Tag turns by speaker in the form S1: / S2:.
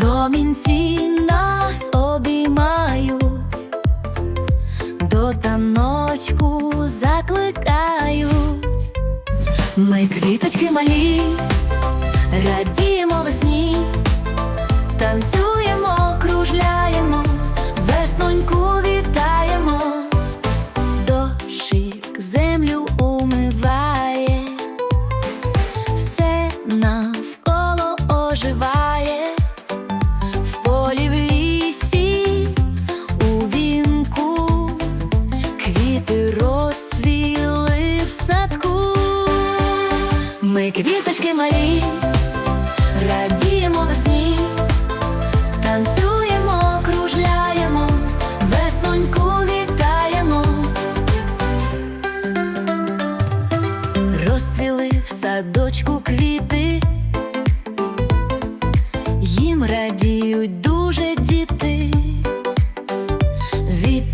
S1: промінці нас обіймають, до таночку закликають. Ми квіточки малі, Ми квіточки малі, радіємо весні, танцюємо, кружляємо, весноньку вітаємо, розцвіли в садочку квіти, їм радіють дуже діти. Від